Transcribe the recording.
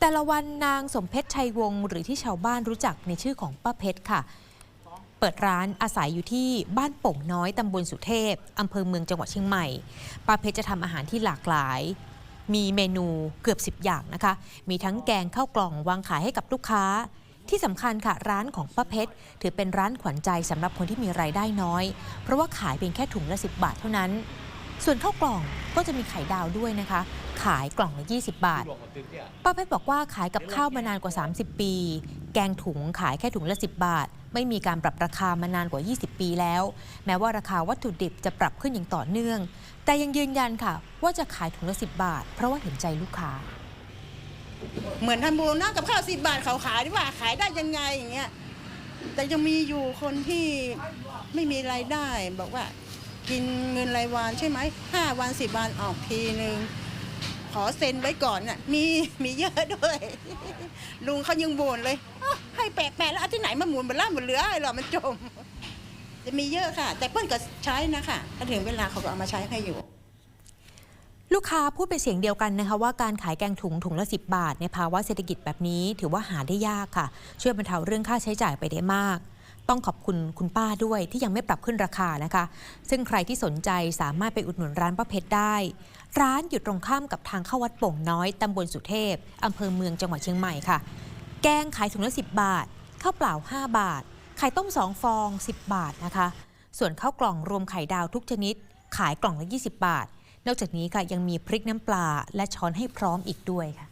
แต่ละวันนางสมเพชรชัยวงศ์หรือที่ชาวบ้านรู้จักในชื่อของป้าเพชรค่ะ เปิดร้านอาศัยอยู่ที่บ้านโป่งน้อยตำบลสุเทพอำเภอเมืองจังหวัดเชียงใหม่ป้าเพชรจะทำอาหารที่หลากหลาย มีเมนูเกือบ 10 อย่างนะคะ มีทั้งแกงข้าวกล่องวางขายให้กับลูกค้า ที่สำคัญค่ะร้านของป้าเพชรถือเป็นร้านขวัญใจสำหรับคนที่มีรายได้น้อย เพราะว่าขายเพียงแค่ถุงละ 10 บาทเท่านั้น ส่วนข้าวกล่องก็จะมีไข่ดาวด้วยนะคะ ขายกล่องละ 20 บาท ป้าเพชรบอกว่าขายกับข้าวมานานกว่า 30 ปี แกงถุงขายแค่ถุงละ 10 บาท ไม่มีการปรับราคามานานกว่า 20 ปีแล้ว แม้ว่าราคาวัตถุดิบจะปรับขึ้นอย่างต่อเนื่อง แต่ยังยืนยันค่ะ ว่าจะขายถุงละ 10 บาท เพราะว่าเห็นใจลูกค้า เหมือนทำบุญนะกับข้าวสิบบาทเขาขายดีกว่าขายได้ยังไงอย่างเงี้ยแต่ยังมีอยู่คนที่ไม่มีรายได้บอกว่า กินเงินรายวันใช่ไหมห้าวันสิบวันออกทีหนึ่งขอเซ็นไว้ก่อนน่ะมีมีเยอะด้วย ลุงเขายังบ่นเลยอ้าวให้แปะแปะแล้วเอาที่ไหนมาหมุนมันล่าหมดเหลือไอ้หรอมันจม จะมีเยอะค่ะ แต่เปิ้ลก็ใช้นะคะถ้าถึงเวลาเขาก็เอามาใช้ให้อยู่ ลูกค้าพูดเป็นเสียงเดียวกันนะคะว่าการขายแกงถุงถุงละ 10 บาท ในภาวะเศรษฐกิจแบบนี้ ถือว่าหาได้ยากค่ะ ช่วยบรรเทาเรื่องค่าใช้จ่ายไปได้มาก ต้องขอบคุณคุณป้าด้วยที่ยังไม่ปรับขึ้นราคานะคะ ซึ่งใครที่สนใจสามารถไปอุดหนุนร้านป้าเพชรได้ ร้านอยู่ตรงข้ามกับทางเข้าวัดโป่งน้อยตำบลสุเทพอำเภอเมืองจังหวัดเชียงใหม่ค่ะ แกงขายถุงละ 10 บาทข้าวเปล่า 5 บาท ไข่ต้ม 2 ฟอง 10 บาทนะคะ ส่วนข้าวกล่องรวมไข่ดาวทุกชนิด ขายกล่องละ 20 บาท นอกจากนี้ค่ะยังมีพริกน้ำปลาและช้อนให้พร้อมอีกด้วยค่ะ